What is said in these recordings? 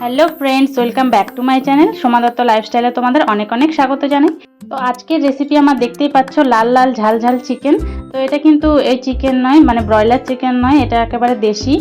Hello friends, welcome back to my channel. Soma Dutta লাইফস্টাইলে তোমাদের অনেক অনেক স্বাগত জানাই। তো আজকের রেসিপি আমার দেখতেই পাচ্ছ, লাল লাল ঝাল ঝাল চিকেন তো এটা কিন্তু এই চিকেন নয় মানে ব্রয়লার চিকেন নয়, এটা একেবারে দেশি।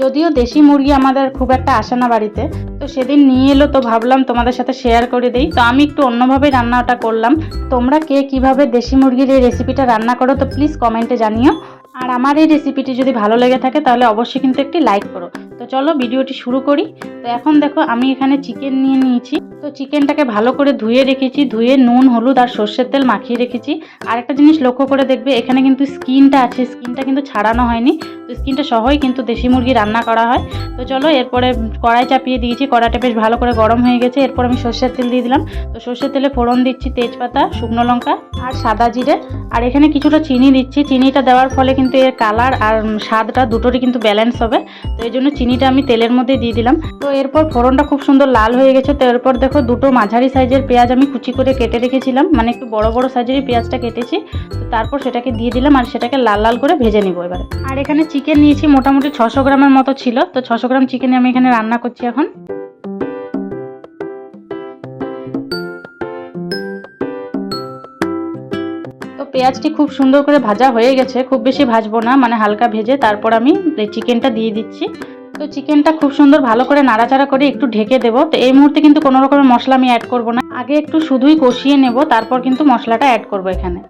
যদিও দেশি মুরগি আমাদের খুব একটা আসে না বাড়িতে। তো সেদিন নিয়ে এলো তো ভাবলাম তোমাদের সাথে শেয়ার করে দিই। তো আমি একটু অন্যভাবে রান্নাটা করলাম। তোমরা কে কীভাবে দেশি মুরগির এই রেসিপিটা রান্না করো, তো প্লিজ কমেন্টে জানিও। আর আমার এই রেসিপিটি যদি ভালো লেগে থাকে, তাহলে অবশ্যই কিন্তু একটি লাইক করো। চলো ভিডিওটি শুরু করি। তো এখন দেখো আমি এখানে চিকেন নিয়ে নিয়েছি। তো চিকেনটাকে ভালো করে ধুয়ে রেখেছি। ধুয়ে নুন, হলুদ আর সর্ষের তেল মাখিয়ে রেখেছি। আর একটা জিনিস লক্ষ্য করে দেখবে, এখানে কিন্তু স্কিনটা আছে। স্কিনটা কিন্তু ছাড়ানো হয়নি। তো স্কিনটা সহই কিন্তু দেশি মুরগি রান্না করা হয়। তো চলো এরপরে কড়াই চাপিয়ে দিয়েছি। কড়াইটা বেশ ভালো করে গরম হয়ে গেছে। এরপর আমি সর্ষের তেল দিয়ে দিলাম। তো সর্ষের তেলে ফোড়ন দিচ্ছি তেজপাতা, শুকনো লঙ্কা আর সাদা জিরে। আর এখানে কিছুটা চিনি দিচ্ছি। চিনিটা দেওয়ার ফলে কিন্তু এর কালার আর স্বাদটা দুটোরই কিন্তু ব্যালেন্স হবে। তো এই জন্য চিনিটা আমি তেলের মধ্যে দিয়ে দিলাম। তো এরপর ফোড়নটা খুব সুন্দর লাল হয়ে গেছে। তো এরপর দেখো দুটো মাঝারি সাইজের পেঁয়াজ আমি কুচি করে কেটে রেখেছিলাম। মানে একটু বড় বড় সাইজেরই পেঁয়াজটা কেটেছি। তারপর সেটাকে দিয়ে দিলাম আর সেটাকে লাল লাল করে ভেজে নিব এবারে। আর এখানে চিকেন নিয়েছি মোটামুটি ছশো গ্রামের মতো ছিল। তো ছশো গ্রাম চিকেন আমি এখানে রান্না করছি এখন। পেঁয়াজটি খুব সুন্দর করে ভাজা হয়ে গেছে। খুব বেশি ভাজবো না। মানে হালকা ভেজে তারপর আমি চিকেনটা দিয়ে দিচ্ছি। তো চিকেনটা খুব সুন্দর ভালো করে নাড়াচাড়া করে একটু ঢেকে দেবো। তো এই মুহূর্তে কিন্তু কোনো রকমের মশলা আমি অ্যাড করব না। আগে একটু শুধুই কষিয়ে নেব, তারপর কিন্তু মশলাটা অ্যাড করব এখানে।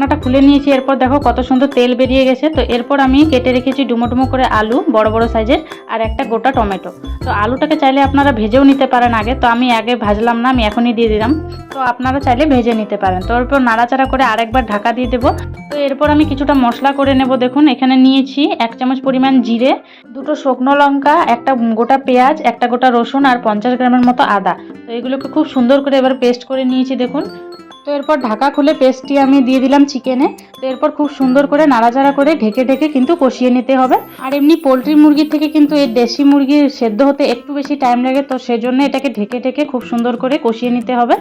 ঢাকনাটা খুলে নিয়েছি, এরপর দেখো কত সুন্দর তেল বেরিয়ে গেছে। তো এরপর আমি কেটে রেখেছি ডুমো ডুমো করে আলু, বড় বড় সাইজের, আর একটা গোটা টমেটো। তো আলুটাকে চাইলে আপনারা ভেজেও নিতে পারেন আগে, তো আমি আগে ভাজলাম না, আমি এখনই দিয়ে দিলাম। তো আপনারা চাইলে ভেজে নিতে পারেন। তো এরপর নাড়াচাড়া করে আরেকবার ঢাকা দিয়ে দেবো। তো এরপর আমি কিছুটা মশলা করে নেব, দেখুন, এখানে নিয়েছি এক চামচ পরিমাণ জিরে, দুটো শুকনো লঙ্কা, একটা গোটা পেঁয়াজ, একটা গোটা রসুন, আর পঞ্চাশ গ্রামের মতো আদা। তো এগুলোকে খুব সুন্দর করে এবার পেস্ট করে নিয়েছি, দেখুন। তো এরপর ঢাকা খুলে পেস্টটি আমি দিয়ে দিলাম চিকেনে। তো এরপর খুব সুন্দর করে নাড়াচাড়া করে ঢেকে ঢেকে কিন্তু কষিয়ে নিতে হবে। আর এমনি পোলট্রি মুরগির থেকে কিন্তু এই দেশি মুরগির সেদ্ধ হতে একটু বেশি টাইম লাগে, তো সেজন্য এটাকে ঢেকে ঢেকে খুব সুন্দর করে কষিয়ে নিতে হবে।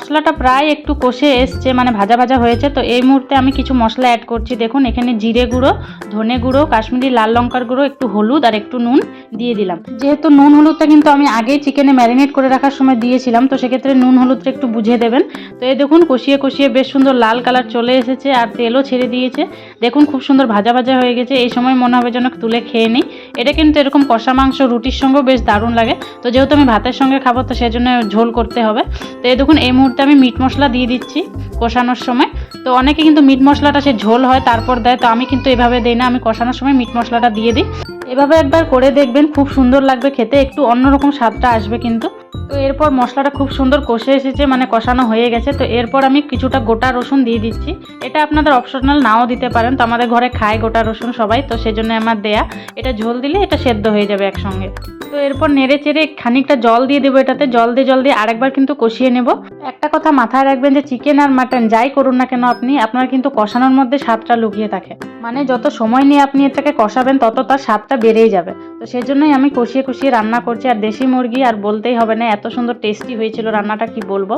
মশলাটা প্রায় একটু কষে এসছে মানে ভাজা ভাজা হয়েছে, তো এই মুহূর্তে আমি কিছু মশলা অ্যাড করছি। দেখুন, এখানে জিরে গুঁড়ো, ধনে গুঁড়ো, কাশ্মীরি লাল লঙ্কার গুঁড়ো, একটু হলুদ আর একটু নুন দিয়ে দিলাম। যেহেতু নুন হলুদটা কিন্তু আমি আগেই চিকেনে ম্যারিনেট করে রাখার সময় দিয়েছিলাম, তো সেক্ষেত্রে নুন হলুদটা একটু বুঝে দেবেন। তো এই দেখুন, কষিয়ে কষিয়ে বেশ সুন্দর লাল কালার চলে এসেছে আর তেলও ছেড়ে দিয়েছে। দেখুন, খুব সুন্দর ভাজা ভাজা হয়ে গেছে। এই সময় মনে হবে যেন তুলে খেয়ে নিই। এটা কিন্তু এরকম কষা মাংস, রুটির সঙ্গেও বেশ দারুণ লাগে। তো যেহেতু আমি ভাতের সঙ্গে খাব, তো সেজন্য ঝোল করতে হবে। তো এই দেখুন, এই মুহূর্তে আমি মিট মশলা দিয়ে দিচ্ছি কষানোর সময়। তো অনেকে কিন্তু মিট মশলাটা সে ঝোল হয়, তারপর দেয়। তো আমি কিন্তু এভাবে দিই না, আমি কষানোর সময় মিট মশলাটা দিয়ে দিই। এভাবে একবার করে দেখবেন, খুব সুন্দর লাগবে খেতে, একটু অন্যরকম স্বাদটা আসবে কিন্তু। তো এরপর মশলাটা খুব সুন্দর কষে এসেছে মানে কষানো হয়ে গেছে। তো এরপর আমি কিছুটা গোটা রসুন দিয়ে দিচ্ছি। এটা আপনাদের অপশনাল নাও দিতে পারেন। তো আমাদের ঘরে খায় গোটা রসুন সবাই, তো সেজন্য আমার দেয়া। এটা ঝোল দিলে এটা সেদ্ধ হয়ে যাবে একসঙ্গে। তো এরপর নেড়ে চেড়ে খানিকটা জল দিয়ে দেবো এটাতে। জল দিয়ে জল দিয়ে আরেকবার কিন্তু কষিয়ে নেব। একটা কথা মাথায় রাখবেন যে চিকেন আর মাটন যাই করুন না কেন আপনি, আপনার কিন্তু কষানোর মধ্যে স্বাদটা লুকিয়ে থাকে। মানে যত সময় নিয়ে আপনি এটাকে কষাবেন, তত তার স্বাদটা বেড়েই যাবে। তো সেই জন্যই আমি কষিয়ে কষিয়ে রান্না করছি। আর দেশি মুরগি আর বলতেই হবে না, এত সুন্দর টেস্টি হয়েছিল রান্নাটা, কি বলব?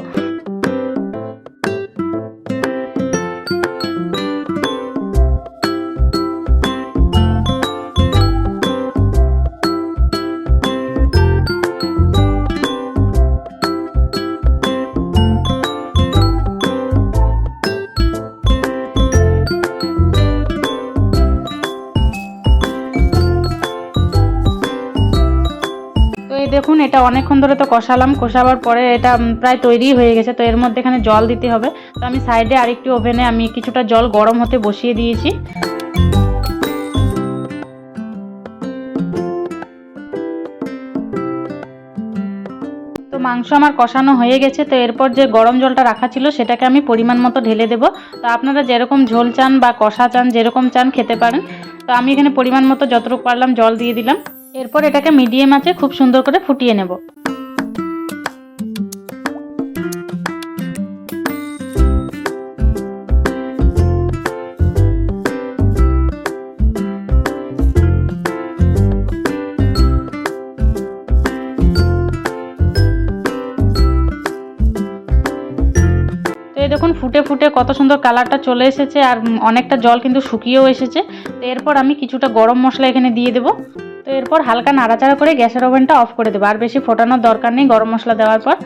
দেখুন, এটা অনেকক্ষণ ধরে তো কষালাম। কষাবার পরে এটা প্রায় তৈরি হয়ে গেছে, তো এর মধ্যে এখানে জল দিতে হবে। তো আমি সাইডে আরেকটি ওভেনে আমি কিছুটা জল গরম হতে বসিয়ে দিয়েছি। মাংস আমার কষানো হয়ে গেছে, তো এরপর যে গরম জলটা রাখা ছিল, সেটাকে আমি পরিমাণ মতো ঢেলে দেবো। তো আপনারা যেরকম ঝোল চান বা কষা চান, যেরকম চান খেতে পারেন। তো আমি এখানে পরিমাণ মতো যতটুকু পারলাম জল দিয়ে দিলাম। এরপর এটাকে মিডিয়াম আঁচে খুব সুন্দর করে ফুটিয়ে নেব। দেখুন, ফুটে ফুটে কত সুন্দর কালারটা চলে এসেছে আর অনেকটা জল কিন্তু শুকিয়েও এসেছে। তো এরপর আমি কিছুটা গরম মশলা এখানে দিয়ে দেবো। এরপর হালকা নাড়াচাড়া করে গ্যাসের ওভেনটা অফ করে দেবো। আর বেশি ফোটানোর দরকার নেই, গরম মশলা দেওয়ার পর।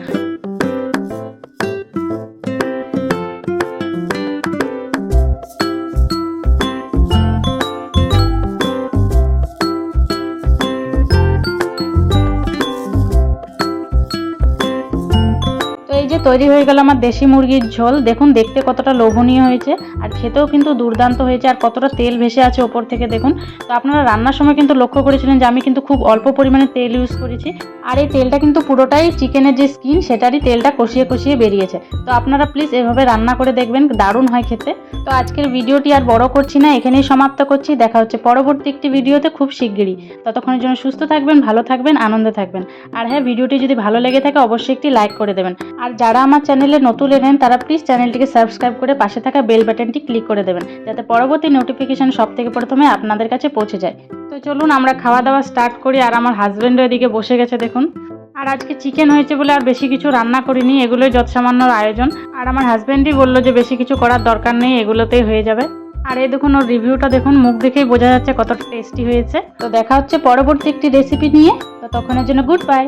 তৈরি হয়ে গেল আমার দেশি মুরগির ঝোল। দেখুন, দেখতে কতটা লোভনীয় হয়েছে। আর খেতেও কিন্তু দুর্দান্ত হয়েছে আর কতটা তেল ভেসে আছে ওপর থেকে, দেখুন। তো আপনারা রান্নার সময় কিন্তু লক্ষ্য করেছিলেন যে আমি কিন্তু খুব অল্প পরিমাণে তেল ইউজ করেছি। আর এই তেলটা কিন্তু পুরোটাই চিকেনের যে স্কিন সেটারই তেলটা কষিয়ে কষিয়ে বেরিয়েছে। তো আপনারা প্লিজ এভাবে রান্না করে দেখবেন, দারুণ হয় খেতে। তো আজকের ভিডিওটি আর বড় করছি না, এখানেই সমাপ্ত করছি। দেখা হচ্ছে পরবর্তী একটি ভিডিওতে খুব শিগগিরই। ততক্ষণের জন্য সুস্থ থাকবেন, ভালো থাকবেন, আনন্দে থাকবেন। আর হ্যাঁ ভিডিওটি যদি ভালো লেগে থাকে, অবশ্যই একটি লাইক করে দেবেন। আর যারা আমার চ্যানেলে নতুন এলেন, তারা প্লিজ চ্যানেলটিকে সাবস্ক্রাইব করে পাশে থাকা বেল বাটনটি ক্লিক করে দেবেন, যাতে পরবর্তী নোটিফিকেশন সব থেকে প্রথমে আপনাদের কাছে পৌঁছে যায়। তো চলুন আমরা খাওয়া দাওয়া স্টার্ট করি, আর আমার হাজব্যান্ডও এদিকে বসে গেছে দেখুন। আর আজকে চিকেন হয়েছে বলে আর বেশি কিছু রান্না করিনি, এগুলোই যৎসামান্যর আয়োজন। আর আমার হাজব্যান্ডই বলল যে বেশি কিছু করার দরকার নেই, এগুলোতেই হয়ে যাবে। আর এই দেখুন, ওর রিভিউটা দেখুন, মুখ দেখেই বোঝা যাচ্ছে কতটা টেস্টি হয়েছে। তো দেখা হচ্ছে পরবর্তী একটি রেসিপি নিয়ে। তো তখনের জন্য গুড বাই